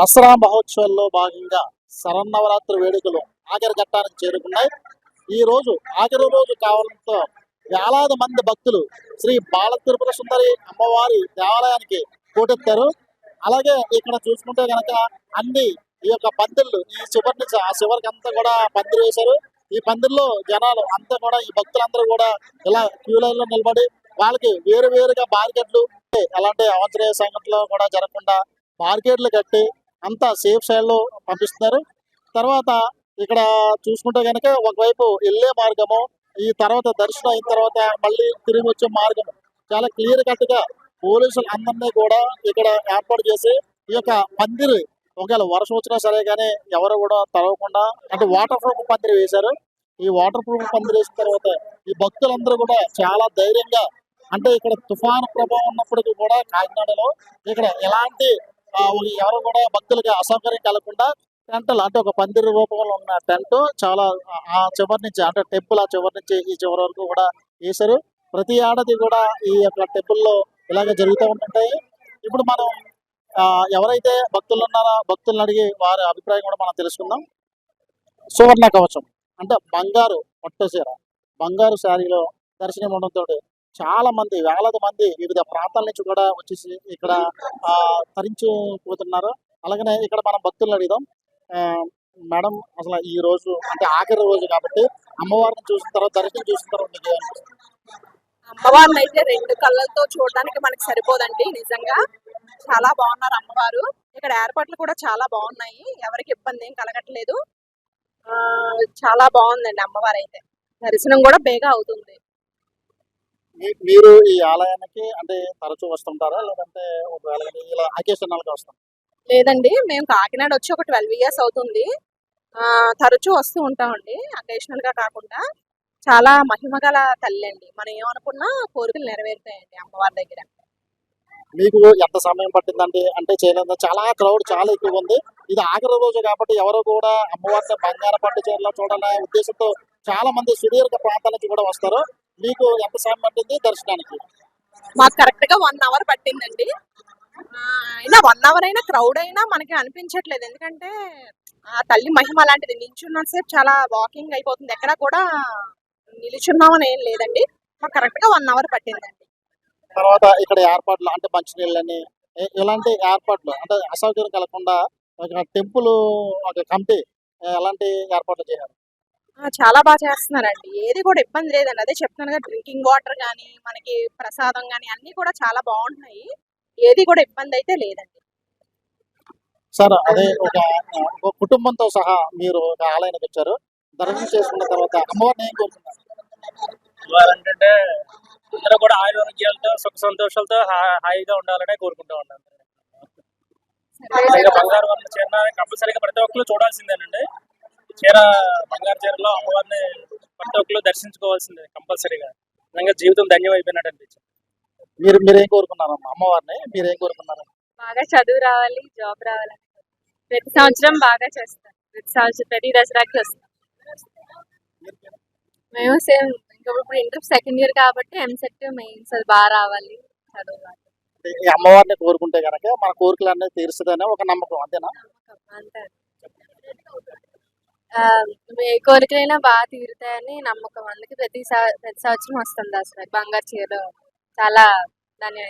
దసరా మహోత్సవాల్లో భాగంగా శరన్నవరాత్రి వేడుకలు ఆఖరి ఘట్టానికి చేరుకున్నాయి. ఈ రోజు ఆఖరి రోజు కావడంతో వేలాది మంది భక్తులు శ్రీ బాల తిరుపతి సుందరి అమ్మవారి దేవాలయానికి పోటెత్తారు. అలాగే ఇక్కడ చూసుకుంటే గనక అన్ని ఈ యొక్క పందిళ్ళు ఈ చివరి నుంచి ఆ చివరికి అంతా కూడా పందిరి వేశారు. ఈ పందిల్లో జనాలు అంతా కూడా ఈ భక్తులందరూ కూడా ఇలా క్యూ లైన్లో నిలబడి వాళ్ళకి వేరు వేరుగా బార్కెట్లు అలాంటి అవంతరేయ సంఘటనలో కూడా జరగకుండా బార్కెట్లు కట్టి అంతా సేఫ్ సైడ్లో పంపిస్తున్నారు. తర్వాత ఇక్కడ చూసుకుంటే కనుక ఒకవైపు వెళ్ళే మార్గము ఈ తర్వాత దర్శనం అయిన తర్వాత మళ్ళీ తిరిగి వచ్చే మార్గం చాలా క్లియర్ కట్గా పోలీసులు అందరినీ కూడా ఇక్కడ ఏర్పాటు చేసి ఈ యొక్క పందిరి ఒకవేళ వర్షం వచ్చినా సరే కానీ ఎవరు కూడా తడవకుండా అంటే వాటర్ ప్రూఫ్ పందిరి వేశారు. ఈ వాటర్ ప్రూఫ్ పందిరి వేసిన తర్వాత ఈ భక్తులందరూ కూడా చాలా ధైర్యంగా అంటే ఇక్కడ తుఫాను ప్రభావం ఉన్నప్పటికీ కూడా కాకినాడలో ఇక్కడ ఎలాంటి ఎవరు కూడా భక్తులకి అసౌకర్యం కలగకుండా టెంటలు అంటే ఒక పందిరి రూపంలో ఉన్న టెంట్ చాలా ఆ- చివరి నుంచి అంటే టెంపుల్ ఆ చివరి నుంచి ఈ చివరి వరకు కూడా వేశారు. ప్రతి ఏడాది కూడా ఈ యొక్క టెంపుల్లో ఇలాగే జరుగుతూ ఉంటుంటాయి. ఇప్పుడు మనం ఆ, ఎవరైతే భక్తులు ఉన్నారో భక్తులను అడిగి వారి అభిప్రాయం కూడా మనం తెలుసుకుందాం. సువర్ణ కవచం అంటే బంగారు పట్టు చీర బంగారు శారీలో దర్శనం ఉండడంతో చాలా మంది వేలాది మంది వివిధ ప్రాంతాల నుంచి కూడా వచ్చేసి ఇక్కడ ఆ తరించిపోతున్నారు. అలాగనే ఇక్కడ మనం భక్తులను అడిగాం ఆ, మేడం అసలు ఈ రోజు అంటే ఆఖరి రోజు కాబట్టి అమ్మవారిని చూసిన తర్వాత దర్శనం చూసిన తర్వాత మీకు అమ్మవారిని అయితే రెండు కళ్ళతో చూడడానికి మనకి సరిపోదండి నిజంగా. చాలా బాగున్నారు అమ్మవారు. ఇక్కడ ఏర్పాట్లు కూడా చాలా బాగున్నాయి. ఎవరికి ఇబ్బంది ఏం కలగట్లేదు. ఆ, చాలా బాగుందండి అమ్మవారు అయితే దర్శనం కూడా బేగా అవుతుంది. మీరు ఈ ఆలయానికి అంటే తరచూ వస్తుంటారా? లేదంటే ఒకవేళ ఇలా అకేషనల్గా వస్తాం లేదండి. మేము కాకినాడ వచ్చి ఒక ట్వెల్వ్ ఇయర్స్ అవుతుంది. తరచూ వస్తూ ఉంటామండి. అకేషనల్గా కాకుండా చాలా మహిమ గల తల్లి అండి. మనం ఏమనుకున్నా కోరికలు నెరవేరుతాయండి అమ్మవారి దగ్గర. మీకు ఎంత సమయం పట్టిందండి? అంటే చేయలేదు? చాలా క్రౌడ్ చాలా ఎక్కువ ఉంది. ఇది ఆఖరి రోజు కాబట్టి ఎవరు కూడా అమ్మవారిని బంగార పట్టు చీరలో చూడాలనే ఉద్దేశంతో చాలా మంది సుదీర్ఘ ప్రాంతాల నుంచి కూడా వస్తారు. మీకు ఎంత సమయం పట్టింది దర్శనానికి? మాకు కరెక్ట్గా వన్ అవర్ పట్టిందండి. అయినా వన్ అవర్ అయినా క్రౌడ్ అయినా మనకి అనిపించట్లేదు. ఎందుకంటే ఆ తల్లి మహిమ అలాంటిది నించున్నంతసేపు చాలా వాకింగ్ అయిపోతుంది. ఎక్కడ కూడా నిలుచున్నామని ఏం లేదండి. మాకు కరెక్ట్గా వన్ అవర్ పట్టిందండి. తర్వాత ఇక్కడ ఏర్పాట్లు అంటే మంచినీళ్ళని ఇలాంటి ఏర్పాట్లు? అంటే అసౌకర్యం కలగకుండా ఒక టెంపుల్ ఒక కమిటీ ఎలాంటి ఏర్పాట్లు చేయాలి చాలా బాగా చేస్తున్నారండి. ఏది కూడా ఇబ్బంది లేదండి. అదే చెప్తున్నాను కదా డ్రింకింగ్ వాటర్ కానీ మనకి ప్రసాదం కానీ అన్ని కూడా చాలా బాగుంటున్నాయి. ఏది కూడా ఇబ్బంది అయితే లేదండి. సార్ అదే ఒక కుటుంబంతో సహా మీరు ఒక ఆలయానికి వచ్చారు. దర్శనం చేసుకున్న తర్వాత అమ్మవారిని ఏం కోరుకున్నారు ఏంటంటే అందరూ కూడా ఆయుర్వేదాలతో సుఖ సంతోషాలతో హా- హాయిగా ఉండాలనే కోరుకుంటూ ఉన్నాను బంగారు వర్ణ చీర కంపల్సరీగా ప్రతి ఒక్కరు చూడాల్సిందేనండి. చీర బంగారు చీరలో అమ్మవారిని ప్రతి ఒక్కరు దర్శించుకోవాల్సిందే కంపల్సరీగా. నిజంగా జీవితం ధన్యం అయిపోయినట్టు అనిపించింది. మీరు మీరు కోరుకున్నారు అమ్మవారిని మీరు ఏం కోరుకున్నారు? బాగా చదువు రావాలి జాబ్ రావాలి. ప్రతి సంవత్సరం బాగా చేస్తాం. ప్రతి సంవత్సరం ప్రతి దసరాకి వస్తాం. మేము సేమ్ ఇంకా ఇప్పుడు ఇంటర్ సెకండ్ ఇయర్ కాబట్టి ఎంసెట్ మెయిన్స్ అది బాగా రావాలి చదువు రావాలి. ఈ అమ్మవారిని కోరుకుంటే కనుక మన కోరికలన్నీ తీరుస్తుందనే ఒక నమ్మకం అంతేనా? అంతే. కోరికలైనా బాగా తీరుతాయని నమ్మకం. అందుకే ప్రతి ప్రతి సంవత్సరం వస్తాం దసరా బంగారు చీర చాలా దాని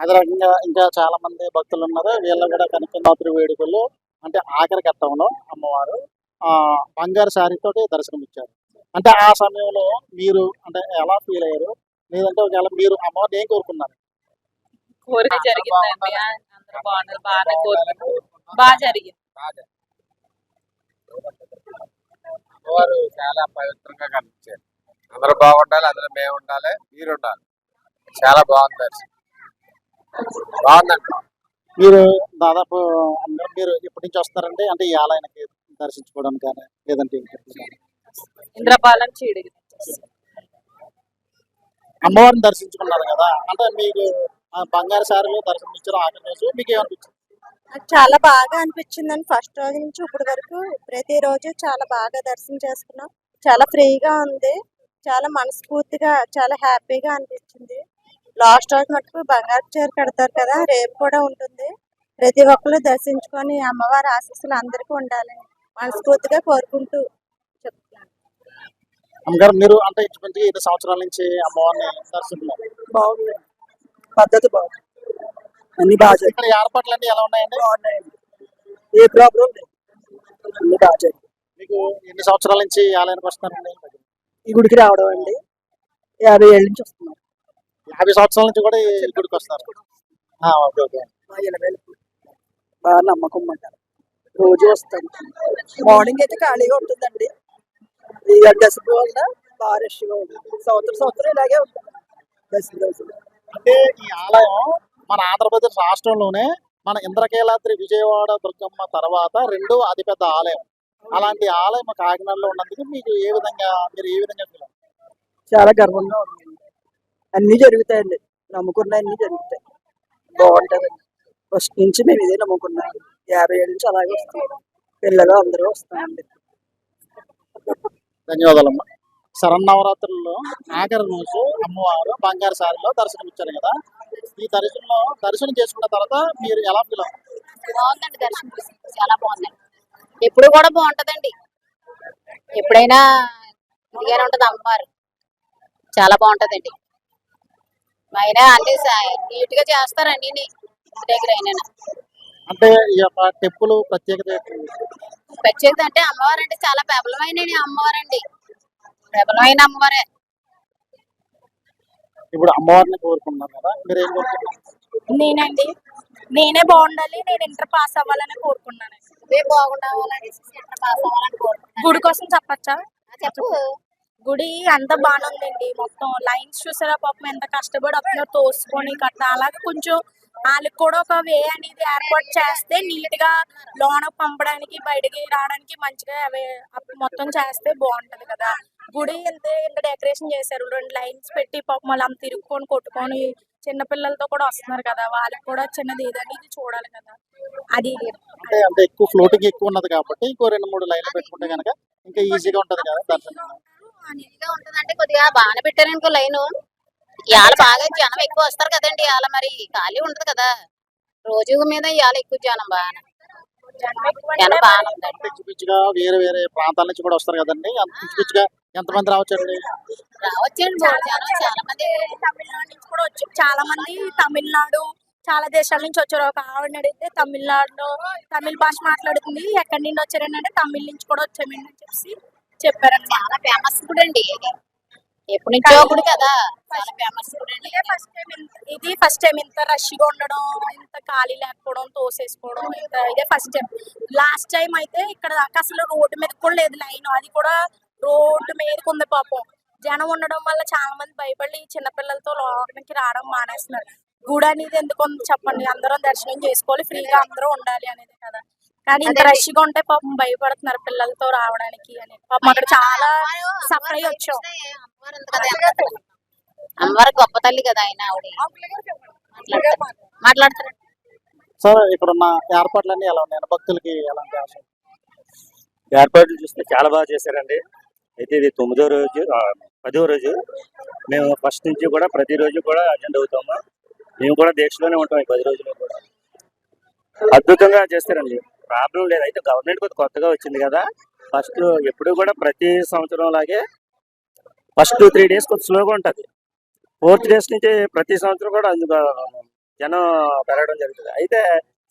అదే రకంగా ఇంకా చాలా మంది భక్తులు ఉన్నారు. వీళ్ళు కూడా కనకనాథుడి వేడుకలు అంటే ఆఖరి ఘట్టంలో అమ్మవారు ఆ బంగారు శారీ తోటి దర్శనం ఇచ్చారు అంటే ఆ సమయంలో మీరు అంటే ఎలా ఫీల్ అయ్యారు? లేదంటే ఒకవేళ మీరు అమ్మవారిని ఏం కోరుకున్నారు? కోరిక జరిగిందండి. అందరూ బాగున్నారు. బాగా జరిగింది. వారు చాలా పవిత్రంగా కనిపించారు. అందరూ బాగుండాలి అందులో మేము ఉండాలి మీరు ఉండాలి చాలా బాగుంది దర్శనం బాగుందండి. మీరు దాదాపు అందరూ మీరు ఎప్పటి నుంచి వస్తారండి? అంటే ఈ ఆలయానికి దర్శించుకోవడానికి కానీ లేదంటే? ఇంద్రపాలెం అమ్మవారిని దర్శించుకున్నారు కదా. అంటే మీకు ఆ బంగారు శారీలో దర్శనం ఇచ్చారు ఆఖరి రోజు. మీకు ఏమనిపించింది నాకు చాలా బాగా అనిపించిందండి. ఫస్ట్ రోజు నుంచి ఇప్పటి వరకు ప్రతిరోజు చాలా బాగా దర్శనం చేసుకున్నాం. చాలా ఫ్రీగా ఉంది. చాలా మనస్ఫూర్తిగా చాలా హ్యాపీగా అనిపించింది. లాస్ట్ రోజు మటుకు బంగారు చీర కడతారు కదా రేపు కూడా ఉంటుంది. ప్రతి ఒక్కరు దర్శించుకొని అమ్మవారి ఆశీస్సులు అందరికీ ఉండాలని మనస్ఫూర్తిగా కోరుకుంటూ చెప్తున్నాను. అమ్మగారు మీరు అంటే సంవత్సరాల నుంచి అమ్మవారిని బాగుంది. పద్ధతి బాగుంది. అన్ని బాగా. ఇక్కడ ఏర్పాట్లు అన్ని ఎలా ఉన్నాయండి? బాగున్నాయండి ఏ ప్రాబ్లం లేదు. అన్ని బాగా. మీకు ఎన్ని సంవత్సరాల నుంచి ఆలయానికి వస్తున్నారండి? ఈ గుడికి రావడం అండి. యాభై ఏళ్ళ నుంచి వస్తున్నాం యాభై సంవత్సరాల నుంచి కూడా ఈ గుడికి వస్తారు ఆ, ఓకే ఓకే. మా ఇరవై బాగా నమ్మకం అంటారు రోజు వస్తాం. మార్నింగ్ అయితే ఖాళీగా ఉంటుందండి. ఈ దసరా వల్ల బాగా రష్గా ఉంటుంది. సంవత్సరం సంవత్సరం ఇలాగే ఉంటుంది. దసరా రోజు అంటే ఈ ఆలయం మన ఆంధ్రప్రదేశ్ రాష్ట్రంలోనే మన ఇంద్రకీలాద్రి విజయవాడ దుర్గమ్మ తర్వాత రెండో అతిపెద్ద ఆలయం. అలాంటి ఆలయం కాకినాడలో ఉన్నందుకు మీకు ఏ విధంగా మీరు ఏ విధంగా ఫీల్? చాలా గర్వంగా ఉంది. అన్ని జరుగుతాయండి. నమ్ముకున్న అన్ని జరుగుతాయి. బాగుంటుందండి ఫస్ట్ నుంచి మేము ఇదే నమ్ముకున్నాం. యాభై ఏళ్ళ నుంచి అలాగే వస్తున్నాం. పిల్లలు అందరూ వస్తామండి ధన్యవాదాలమ్మా. శరన్నవరాత్రుల్లో ఆఖరి రోజు అమ్మవారు బంగారు సారిలో దర్శనం ఇచ్చారు కదా? ఈ దర్శనంలో దర్శనం చేసుకున్న తర్వాత మీరు ఎలా ఫీల్ అవుతారు? బాగుందండి దర్శనం. చాలా బాగుందండి. ఎప్పుడు కూడా బాగుంటదండి. ఎప్పుడైనా ఇదిగానే ఉంటది అమ్మవారు. చాలా బాగుంటదండి. అయినా అంటే నీట్గా చేస్తారండి ఇంటి దగ్గర అయినా అంటే ఈ యొక్క టెంపుల్ ప్రత్యేకత ఏంటి? ప్రత్యేకత అంటే అమ్మవారు అంటే చాలా ప్రబలమైన అమ్మవారు అండి ప్రబలమైన అమ్మవారే. ఇప్పుడు అమ్మవారిని కోరుకున్నారు కదా మీరు ఏం కోరుకుంటున్నారు? నేనండి. నేనే బాగుండాలి నేను ఇంటర్ పాస్ అవ్వాలని కోరుకున్నాను. ఇవే బాగుండాలని సెంటర్ పాస్ అవ్వాలని కోరుకుంటున్నాను. గుడి కోసం చెప్పచ్చా? చెప్పు. గుడి అంత బాగానే ఉందండి మొత్తం. లైన్స్ చూసారా పాపం ఎంత కష్టపడి వస్తున్నారు తోసుకొని కట్ట అలాగే కొంచెం వాళ్ళకి కూడా ఒక వే అనేది ఏర్పాటు చేస్తే నీట్గా లోన పంపడానికి బయటికి రావడానికి మంచిగా మొత్తం చేస్తే బాగుంటది కదా. గుడి అంతే ఇంకా డెకరేషన్ చేశారు. రెండు లైన్స్ పెట్టి పాపం వాళ్ళు అంత తిరుక్కొని కొట్టుకొని చిన్న పిల్లలతో కూడా వస్తున్నారు కదా. వాళ్ళకి కూడా చిన్నది ఏదని ఇది చూడాలి కదా. అది అంటే అంటే ఎక్కువ ఫ్లోటింగ్ ఎక్కువ ఉన్నది కాబట్టి ఇంకో రెండు మూడు లైన్లు పెట్టుకుంటే కనుక ఇంకా ఈజీగా ఉంటది కదా దర్శనం. నీట్గా ఉంటదంటే కొద్దిగా బాగానే పెట్టారనుకో లైన్. ఇవాళ బాగా జనం ఎక్కువ వస్తారు కదండి ఇవాళ మరి. ఖాళీ ఉండదు కదా. రోజు మీద ఇవాళ ఎక్కువ జనం బాగా జనం బాగానే ఉందండి. పిచ్చి పిచ్చిగా వేరే వేరే ప్రాంతాల నుంచి కూడా వస్తారు కదండి. అంత పిచ్చి పిచ్చిగా ఎంతమంది రావచ్చండి? రావచ్చండి. బోల్డ్ జనం చాలా మంది తమిళనాడు నుంచి కూడా వచ్చి చాలా మంది తమిళనాడు చాలా దేశాల నుంచి వచ్చారు. ఒక ఆవిడని అడిగితే తమిళనాడులో తమిళ భాష మాట్లాడుతుంది. ఎక్కడి నుండి వచ్చారని అంటే తమిళ నుంచి కూడా వచ్చామండి అని చెప్పి చెప్పారన్నమాట. చాలా ఫేమస్ గుడి అండి కదా చాలా ఫేమస్ ఇదే ఫస్ట్ టైం ఇది ఫస్ట్ టైం ఇంత రష్గా ఉండడం ఇంత ఖాళీ లేకపోవడం తోసేసుకోవడం ఇంత ఇదే ఫస్ట్ టైం లాస్ట్ టైం అయితే ఇక్కడ దాకా అసలు రోడ్డు మీద కూడా లేదు లైన్. అది కూడా రోడ్డు మీదకి ఉంది పాపం. జనం ఉండడం వల్ల చాలా మంది భయపడి చిన్నపిల్లలతో లోపలికి రావడం మానేస్తున్నారు. గుడి అనేది ఎందుకు చెప్పండి? అందరం దర్శనం చేసుకోవాలి. ఫ్రీగా అందరూ ఉండాలి అనేది కదా. కానీ ఇంత. రష్గా ఉంటే పాపం భయపడుతున్నారు పిల్లలతో రావడానికి అని. పాపం అక్కడ చాలా సఫర్ అయ్యి వచ్చాం. అమ్మవారు గొప్ప తల్లి కదా ఆయన ఆవిడ. మాట్లాడతారు సార్ ఇక్కడ ఉన్న ఏర్పాట్లన్నీ ఎలా ఉన్నాయి? భక్తులకి ఎలాంటి ఆశ? ఏర్పాట్లు చూస్తే చాలా బాగా చేశారండి. అయితే ఇది తొమ్మిదో రోజు పదో రోజు. మేము ఫస్ట్ నుంచి కూడా ప్రతిరోజు కూడా అటెండ్ అవుతాము. మేము కూడా దీక్షలోనే ఉంటాం ఈ పది రోజులు కూడా. అద్భుతంగా చేస్తారండి. ప్రాబ్లం లేదు. అయితే గవర్నమెంట్ కొద్ది కొత్తగా వచ్చింది కదా. ఫస్ట్ ఎప్పుడు కూడా ప్రతి సంవత్సరం లాగే ఫస్ట్ త్రీ డేస్ కొంచెం స్లోగా ఉంటుంది. ఫోర్త్ డేస్ నుంచి ప్రతి సంవత్సరం కూడా అందులో జనం పెరగడం జరుగుతుంది. అయితే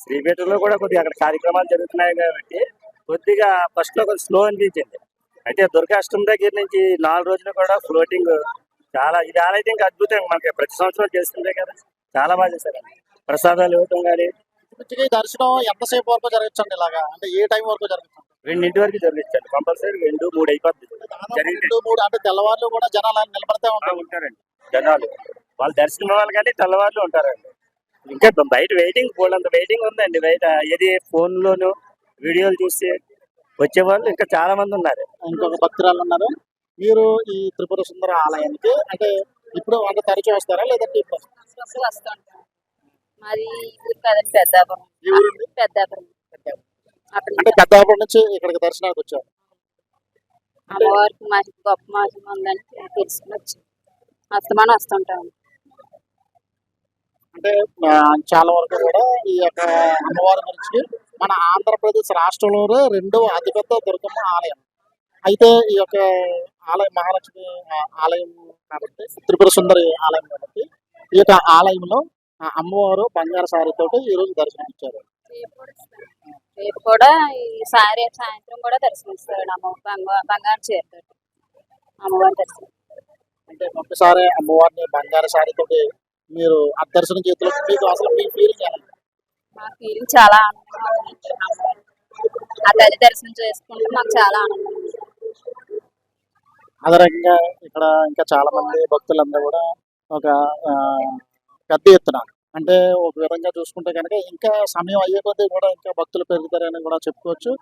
శ్రీపేటలో కూడా కొద్దిగా అక్కడ కార్యక్రమాలు జరుగుతున్నాయి కాబట్టి కొద్దిగా ఫస్ట్లో కొంచెం స్లో అనిపించింది. అయితే దుర్గాష్టమి దగ్గర నుంచి నాలుగు రోజులు కూడా ఫ్లోటింగ్ చాలా ఇది అయితే ఇంకా అద్భుతం. మనకి ప్రతి సంవత్సరం చేస్తుందే కదా. చాలా బాగా చేశారండి ప్రసాదాలు ఇవ్వటం కానీ పిచ్చిగా ఈ దర్శనం ఎంతసేపు వరకు జరగచ్చండి ఇలాగా? అంటే ఏ టైం వరకు జరగచ్చు? రెండింటి వరకు జరిగించండి కంపల్సరీ రెండు మూడు జరిగింది. రెండు మూడు అంటే తెల్లవారులు కూడా జనాలు నిలబడితే ఉంటారండి. జనాలు. వాళ్ళు దర్శనం వాళ్ళు కానీ తెల్లవాళ్ళు ఉంటారండి. ఇంకా బయట వెయిటింగ్ పోలంత వెయిటింగ్ ఉందండి. బయట ఏది ఫోన్ లోను వీడియోలు చూసి వచ్చే వాళ్ళు ఇంకా చాలా మంది ఉన్నారు. ఇంకొక భక్తురాలు ఉన్నారు. మీరు ఈ త్రిపుర సుందర ఆలయానికి అంటే ఇప్పుడు అంటే తరచూ వస్తారా లేదంటే ఊరు కదండి పెద్దాపురం. పెద్దాపురం. అంటే పెద్దాపురం నుంచి ఇక్కడికి దర్శనానికి వచ్చారు? అమ్మవారికి మా గొప్ప మహిమ ఉందని తెలుసుకుని వచ్చి. అస్తమానం వస్తుంటాం. అంటే చాలా వరకు కూడా ఈ యొక్క అమ్మవారి గురించి మన ఆంధ్రప్రదేశ్ రాష్ట్రంలోనే రెండవ అతిపెద్ద దుర్గమ్మ ఆలయం. అయితే ఈ యొక్క ఆలయం మహాలక్ష్మి ఆలయం కాబట్టి త్రిపుర సుందరి ఆలయం కాబట్టి ఈ యొక్క ఆలయంలో అమ్మవారు బంగారు సారితోటి ఈ రోజు దర్శనం ఇచ్చారు రేపు కూడా ఈ సాయి రేపు సాయంత్రం కూడా దర్శనమిస్తాడు అమ్మ బంగారు బంగారు చీరతో అమ్మవారి దర్శనం అంటే ఒక్కసారి అమ్మవారిని బంగారు సారితోటి మీరు ఆ దర్శనం చేతిలో మీకు అసలు మీ ఫీలింగ్ ఎలా? మా ఫీలింగ్ చాలా ఆనందంగా. ఆ తల్లి దర్శనం చేసుకుంటే మాకు చాలా ఆనందంగా ఉంది అదే రకంగా ఇక్కడ ఇంకా చాలా మంది భక్తులందరూ కూడా ఒక పెద్ద ఎత్తున. అంటే ఒక విధంగా చూసుకుంటే కనుక ఇంకా సమయం అయ్యే కొద్దీ కూడా ఇంకా భక్తులు పెరుగుతారని కూడా చెప్పుకోవచ్చు.